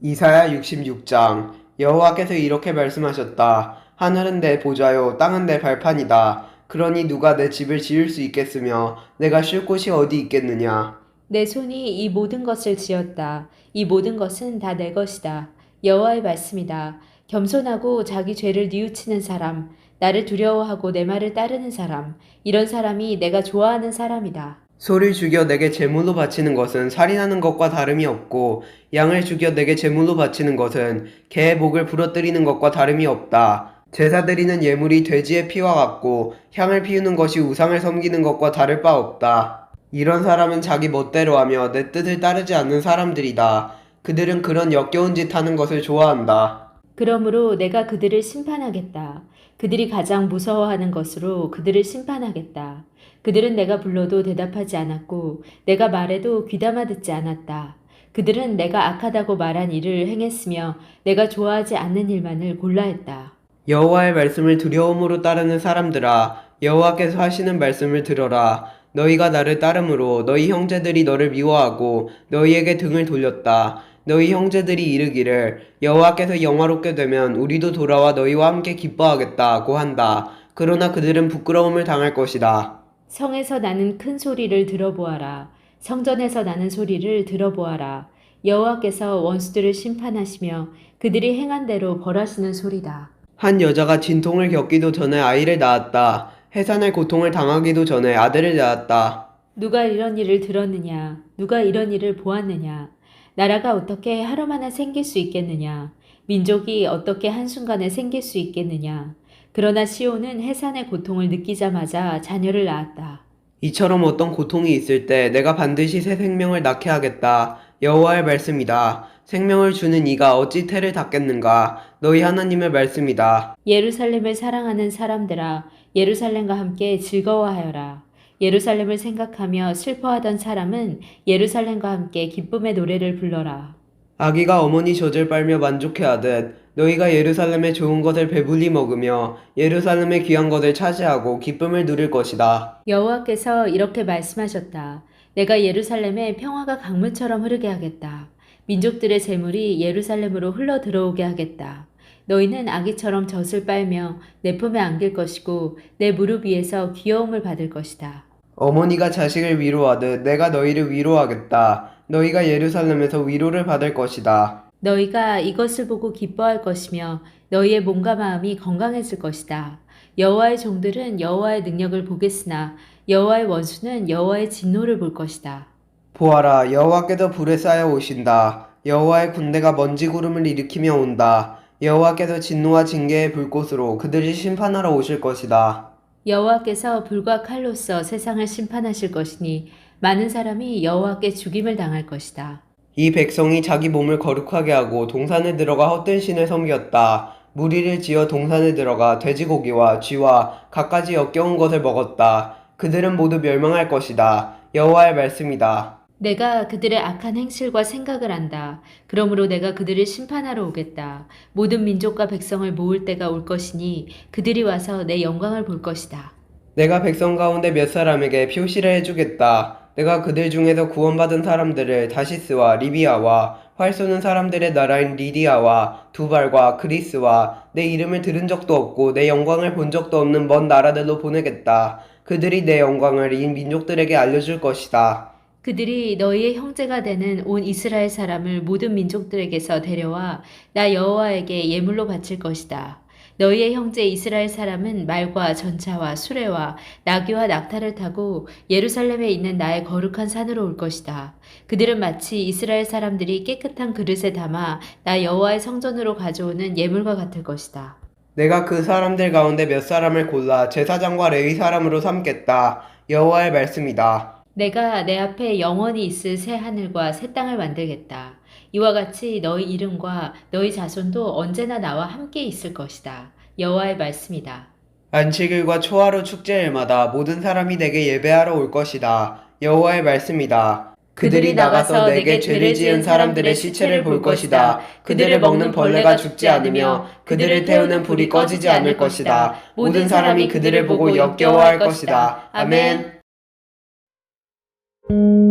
이사야 66장 여호와께서 이렇게 말씀하셨다. 하늘은 내 보좌요 땅은 내 발판이다. 그러니 누가 내 집을 지을 수 있겠으며 내가 쉴 곳이 어디 있겠느냐. 내 손이 이 모든 것을 지었다. 이 모든 것은 다 내 것이다. 여호와의 말씀이다. 겸손하고 자기 죄를 뉘우치는 사람, 나를 두려워하고 내 말을 따르는 사람, 이런 사람이 내가 좋아하는 사람이다. 소를 죽여 내게 제물로 바치는 것은 살인하는 것과 다름이 없고 양을 죽여 내게 제물로 바치는 것은 개의 목을 부러뜨리는 것과 다름이 없다. 제사 드리는 예물이 돼지의 피와 같고 향을 피우는 것이 우상을 섬기는 것과 다를 바 없다. 이런 사람은 자기 멋대로 하며 내 뜻을 따르지 않는 사람들이다. 그들은 그런 역겨운 짓 하는 것을 좋아한다. 그러므로 내가 그들을 심판하겠다. 그들이 가장 무서워하는 것으로 그들을 심판하겠다. 그들은 내가 불러도 대답하지 않았고 내가 말해도 귀담아 듣지 않았다. 그들은 내가 악하다고 말한 일을 행했으며 내가 좋아하지 않는 일만을 골라 했다. 여호와의 말씀을 두려움으로 따르는 사람들아 여호와께서 하시는 말씀을 들어라 너희가 나를 따름으로 너희 형제들이 너를 미워하고 너희에게 등을 돌렸다 너희 형제들이 이르기를 여호와께서 영화롭게 되면 우리도 돌아와 너희와 함께 기뻐하겠다고 한다 그러나 그들은 부끄러움을 당할 것이다 성에서 나는 큰 소리를 들어보아라. 성전에서 나는 소리를 들어보아라. 여호와께서 원수들을 심판하시며 그들이 행한 대로 벌하시는 소리다. 한 여자가 진통을 겪기도 전에 아이를 낳았다 해산의 고통을 당하기도 전에 아들을 낳았다 누가 이런 일을 들었느냐? 누가 이런 일을 보았느냐? 나라가 어떻게 하루만에 생길 수 있겠느냐? 민족이 어떻게 한순간에 생길 수 있겠느냐? 그러나 시온은 해산의 고통을 느끼자마자 자녀를 낳았다. 이처럼 어떤 고통이 있을 때 내가 반드시 새 생명을 낳게 하겠다. 여호와의 말씀이다. 생명을 주는 이가 어찌 태를 닫겠는가? 너희 하나님의 말씀이다. 예루살렘을 사랑하는 사람들아, 예루살렘과 함께 즐거워하여라. 예루살렘을 생각하며 슬퍼하던 사람은 예루살렘과 함께 기쁨의 노래를 불러라. 아기가 어머니 젖을 빨며 만족해하듯 너희가 예루살렘의 좋은 것을 배불리 먹으며 예루살렘의 귀한 것을 차지하고 기쁨을 누릴 것이다. 여호와께서 이렇게 말씀하셨다. 내가 예루살렘에 평화가 강물처럼 흐르게 하겠다. 민족들의 재물이 예루살렘으로 흘러 들어오게 하겠다. 너희는 아기처럼 젖을 빨며 내 품에 안길 것이고 내 무릎 위에서 귀여움을 받을 것이다. 어머니가 자식을 위로하듯 내가 너희를 위로하겠다. 너희가 예루살렘에서 위로를 받을 것이다. 너희가 이것을 보고 기뻐할 것이며 너희의 몸과 마음이 건강해질 것이다. 여호와의 종들은 여호와의 능력을 보겠으나 여호와의 원수는 여호와의 진노를 볼 것이다. 보아라 여호와께서 불에 쌓여 오신다. 여호와의 군대가 먼지 구름을 일으키며 온다. 여호와께서 진노와 징계의 불꽃으로 그들을 심판하러 오실 것이다. 여호와께서 불과 칼로써 세상을 심판하실 것이니 많은 사람이 여호와께 죽임을 당할 것이다. 이 백성이 자기 몸을 거룩하게 하고 동산에 들어가 헛된 신을 섬겼다. 무리를 지어 동산에 들어가 돼지고기와 쥐와 갖가지 역겨운 것을 먹었다. 그들은 모두 멸망할 것이다. 여호와의 말씀이다. 내가 그들의 악한 행실과 생각을 안다. 그러므로 내가 그들을 심판하러 오겠다. 모든 민족과 백성을 모을 때가 올 것이니 그들이 와서 내 영광을 볼 것이다. 내가 백성 가운데 몇 사람에게 표시를 해주겠다. 내가 그들 중에서 구원받은 사람들을 다시스와 리비아와 활 쏘는 사람들의 나라인 리디아와 두발과 그리스와 내 이름을 들은 적도 없고 내 영광을 본 적도 없는 먼 나라들로 보내겠다. 그들이 내 영광을 이 민족들에게 알려줄 것이다. 그들이 너희의 형제가 되는 온 이스라엘 사람을 모든 민족들에게서 데려와 나 여호와에게 예물로 바칠 것이다. 너희의 형제 이스라엘 사람은 말과 전차와 수레와 나귀와 낙타를 타고 예루살렘에 있는 나의 거룩한 산으로 올 것이다. 그들은 마치 이스라엘 사람들이 깨끗한 그릇에 담아 나 여호와의 성전으로 가져오는 예물과 같을 것이다. 내가 그 사람들 가운데 몇 사람을 골라 제사장과 레위 사람으로 삼겠다. 여호와의 말씀이다. 내가 내 앞에 영원히 있을 새 하늘과 새 땅을 만들겠다. 이와 같이 너희 이름과 너희 자손도 언제나 나와 함께 있을 것이다. 여호와의 말씀이다. 안식일과 초하루 축제일마다 모든 사람이 내게 예배하러 올 것이다. 여호와의 말씀이다. 그들이 나가서 내게 죄를 지은 사람들의 시체를 볼 것이다. 그들을 먹는 벌레가 죽지 않으며 그들을 태우는 불이 꺼지지 않을 것이다. 모든 사람이 그들을 보고 역겨워할 것이다. 아멘. thank you.